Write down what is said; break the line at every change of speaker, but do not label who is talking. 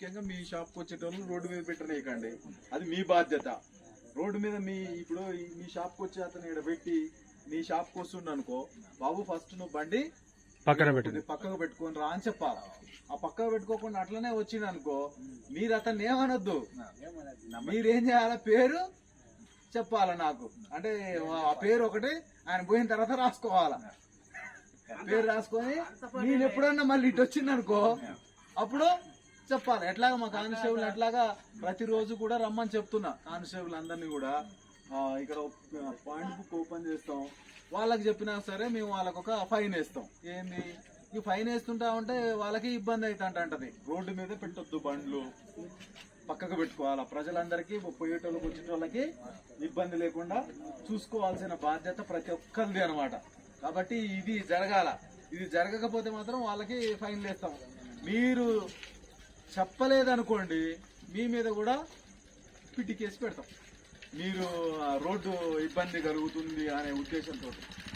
ముఖ్యంగా మీ షాప్కి వచ్చేటోళ్ళు రోడ్డు మీద పెట్టనేయకండి అది మీ బాధ్యత. రోడ్డు మీద మీ ఇప్పుడు మీ షాప్కి వచ్చే అతను ఇక్కడ పెట్టి నీ షాప్కి వస్తుండ అనుకో బాబు ఫస్ట్ నువ్వు బండి
పక్కన పెట్టింది
ఇది పక్కకు పెట్టుకొని రా అని చెప్పాలి? ఆ పక్కకు పెట్టుకోకుండా అట్లనే వచ్చింది అనుకో మీరు అతన్ని ఏమనొద్దు. మీరేం చేయాలి? పేరు చెప్పాలి నాకు? అంటే ఆ పేరు ఒకటి ఆయన పోయిన తర్వాత రాసుకోవాలా? పేరు రాసుకొని నేను ఎప్పుడన్నా మళ్ళీ ఇటు వచ్చింది అనుకో అప్పుడు చెప్పాలి. ఎట్లాగా మా కానిస్టేబుల్ ఎట్లాగా ప్రతిరోజు కూడా రమ్మని చెప్తున్నా. కానిస్టేబుల్ అందరినీ కూడా. ఇక్కడ పాయింట్ బుక్ ఓపెన్ చేస్తాం. వాళ్ళకి చెప్పినా సరే మేము వాళ్ళకి ఒక ఫైన్ వేస్తాం. ఏంది? ఈ ఫైన్ వేస్తుంటా ఉంటే వాళ్ళకి ఇబ్బంది అవుతుంట అంటది. రోడ్డు మీద పెట్టొద్దు బండ్లు. పక్కకు పెట్టుకోవాలా? ప్రజలందరికీ పోయేటోళ్ళకి వచ్చేటోళ్ళకి ఇబ్బంది లేకుండా చూసుకోవాల్సిన బాధ్యత ప్రతి ఒక్కరిది అనమాట కాబట్టి ఇది జరగాల. ఇది జరగకపోతే మాత్రం వాళ్ళకి ఫైన్ వేస్తాం. మీరు చెప్పలేదనుకోండి మీ మీద కూడా పిటి కేసు పెడతాం. మీరు ఆ, రోడ్డు ఇబ్బంది కలుగుతుంది అనే ఉద్దేశంతో